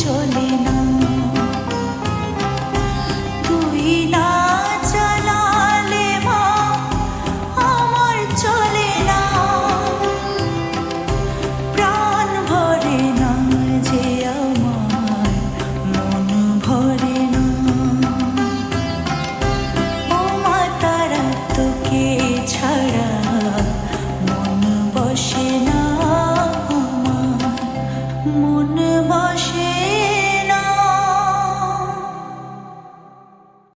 চলে না।